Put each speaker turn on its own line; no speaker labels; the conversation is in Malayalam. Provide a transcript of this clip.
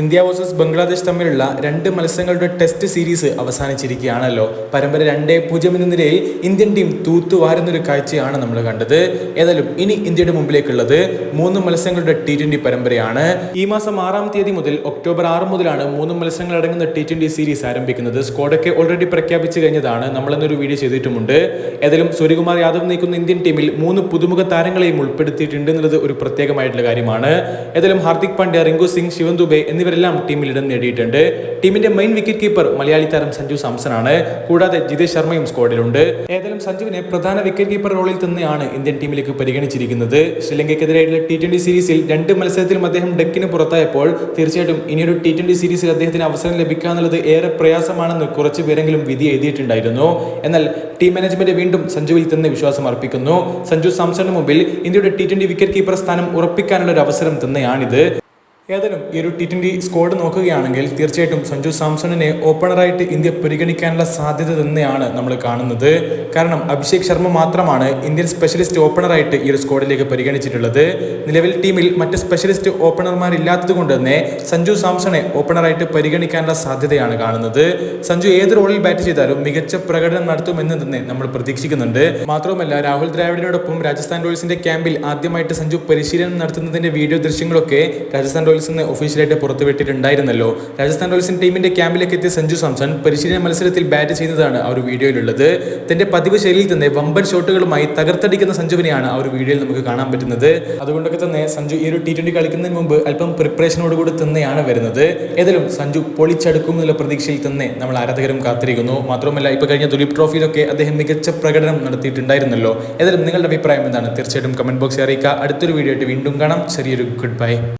ഇന്ത്യ വേഴ്സസ് ബംഗ്ലാദേശ് തമ്മിലുള്ള രണ്ട് മത്സരങ്ങളുടെ ടെസ്റ്റ് സീരീസ് അവസാനിച്ചിരിക്കുകയാണല്ലോ. പരമ്പര രണ്ടേ പൂജ്യം എന്ന നിലയിൽ ഇന്ത്യൻ ടീം തൂത്തുവാരുന്നൊരു കാഴ്ചയാണ് നമ്മൾ കണ്ടത്. ഏതായാലും ഇനി ഇന്ത്യയുടെ മുമ്പിലേക്കുള്ളത് മൂന്ന് മത്സരങ്ങളുടെ ടി ട്വന്റി പരമ്പരയാണ്. ഈ മാസം ആറാം തീയതി മുതൽ ഒക്ടോബർ ആറ് മുതലാണ് മൂന്ന് മത്സരങ്ങൾ അടങ്ങുന്ന ടി ട്വന്റി സീരീസ് ആരംഭിക്കുന്നത്. സ്കോഡൊക്കെ ഓൾറെഡി പ്രഖ്യാപിച്ചു കഴിഞ്ഞതാണ്. നമ്മളെന്നൊരു വീഡിയോ ചെയ്തിട്ടുമുണ്ട്. ഏതായാലും സൂര്യകുമാർ യാദവ് നയിക്കുന്ന ഇന്ത്യൻ ടീമിൽ മൂന്ന് പുതുമുഖ താരങ്ങളെയും ഉൾപ്പെടുത്തിയിട്ടുണ്ട് എന്നുള്ളത് ഒരു പ്രത്യേകമായിട്ടുള്ള കാര്യമാണ്. ഏതായാലും ഹാർദിക് പാണ്ഡ്യ റിങ്കു സിംഗ് ശിവൻ ദുബെ എന്നിവരെല്ലാം ടീമിൽ ഇടം നേടിയിട്ടുണ്ട്. ടീമിന്റെ മെയിൻ വിക്കറ്റ് കീപ്പർ മലയാളി താരം സഞ്ജു സാംസൺ ആണ് കൂടാതെ ജിതേഷ് ശർമ്മയും സ്ക്വാഡിലുണ്ട് ഏതായാലും സഞ്ജുവിനെ പ്രധാന വിക്കറ്റ് കീപ്പർ റോളിൽ തന്നെയാണ് ഇന്ത്യൻ ടീമിലേക്ക് പരിഗണിച്ചിരിക്കുന്നത്. ശ്രീലങ്കയ്ക്കെതിരായിട്ടുള്ള ടി ട്വന്റി സീരീസിൽ രണ്ട് മത്സരത്തിലും അദ്ദേഹം ഡെക്കിന് പുറത്തായപ്പോൾ തീർച്ചയായിട്ടും ഇനിയൊരു ടി ട്വന്റി സീരീസിൽ അദ്ദേഹത്തിന് അവസരം ലഭിക്കുക എന്നുള്ളത് ഏറെ പ്രയാസമാണെന്ന് കുറച്ച് പേരെങ്കിലും വിധി എഴുതിയിട്ടുണ്ടായിരുന്നു. എന്നാൽ ടീം മാനേജ്മെന്റ് വീണ്ടും സഞ്ജുവിൽ തന്നെ വിശ്വാസം അർപ്പിക്കുന്നു. സഞ്ജു സാംസണിന് മുമ്പിൽ ഇന്ത്യയുടെ ടി ട്വന്റി വിക്കറ്റ് കീപ്പർ സ്ഥാനം ഉറപ്പിക്കാനുള്ള ഒരു അവസരം തന്നെയാണിത്. ഏതായാലും ഈ ഒരു ടി ട്വന്റി സ്ക്വാഡ് നോക്കുകയാണെങ്കിൽ തീർച്ചയായിട്ടും സഞ്ജു സാംസണിനെ ഓപ്പണറായിട്ട് ഇന്ത്യ പരിഗണിക്കാനുള്ള സാധ്യത തന്നെയാണ് നമ്മൾ കാണുന്നത്. കാരണം അഭിഷേക് ശർമ്മ മാത്രമാണ് ഇന്ത്യൻ സ്പെഷ്യലിസ്റ്റ് ഓപ്പണറായിട്ട് ഈ ഒരു സ്ക്വാഡിലേക്ക് പരിഗണിച്ചിട്ടുള്ളത്. നിലവിൽ ടീമിൽ മറ്റ് സ്പെഷ്യലിസ്റ്റ് ഓപ്പണർമാരില്ലാത്തത് കൊണ്ട് തന്നെ സഞ്ജു സാംസണെ ഓപ്പണറായിട്ട് പരിഗണിക്കാനുള്ള സാധ്യതയാണ് കാണുന്നത്. സഞ്ജു ഏത് റോളിൽ ബാറ്റ് ചെയ്താലും മികച്ച പ്രകടനം നടത്തുമെന്ന് തന്നെ നമ്മൾ പ്രതീക്ഷിക്കുന്നുണ്ട്. മാത്രവുമല്ല രാഹുൽ ദ്രാവിഡിനോടൊപ്പം രാജസ്ഥാൻ റോയൽസിന്റെ ക്യാമ്പിൽ ആദ്യമായിട്ട് സഞ്ജു പരിശീലനം നടത്തുന്നതിന്റെ വീഡിയോ ദൃശ്യങ്ങളൊക്കെ രാജസ്ഥാൻ റോയൽസ് നിന്ന് ഒഫീഷ്യലായിട്ട് പുറത്തുവിട്ടിട്ടുണ്ടായിരുന്നല്ലോ രാജസ്ഥാൻ റോയൽസിന്റെ ടീമിന്റെ ക്യാമ്പിലേക്ക് എത്തിയ സഞ്ജു സാംസൺ പരിശീലന മത്സരത്തിൽ ബാറ്റ് ചെയ്യുന്നതാണ് ആ ഒരു വീഡിയോയിലുള്ളത്. തന്റെ പതിവ് ശൈലിയിൽ തന്നെ വമ്പൻ ഷോട്ടുകളുമായി തകർത്തടിക്കുന്ന സഞ്ജുവിനെയാണ് ആ ഒരു വീഡിയോയിൽ നമുക്ക് കാണാൻ പറ്റുന്നത്. അതുകൊണ്ടൊക്കെ തന്നെ സഞ്ജു ഈ ഒരു ടി ട്വന്റി കളിക്കുന്നതിന് മുമ്പ് അല്പം പ്രിപ്പറേഷനോട് കൂടി തന്നെയാണ് വരുന്നത്. ഏതായാലും സഞ്ജു പൊളിച്ചടുക്കും എന്നുള്ള പ്രതീക്ഷയിൽ തന്നെ നമ്മൾ ആരാധകരും കാത്തിരിക്കുന്നു. മാത്രമല്ല ഇപ്പൊ കഴിഞ്ഞ ദുലീപ് ട്രോഫിയിലൊക്കെ അദ്ദേഹം മികച്ച പ്രകടനം നടത്തിയിട്ടുണ്ടായിരുന്നല്ലോ. ഏതായാലും നിങ്ങളുടെ അഭിപ്രായം എന്താണ്? തീർച്ചയായിട്ടും കമന്റ് ബോക്സിൽ അറിയിക്കുക. അടുത്തൊരു വീഡിയോ ആയിട്ട് വീണ്ടും കാണാം. ചെറിയൊരു ഗുഡ് ബൈ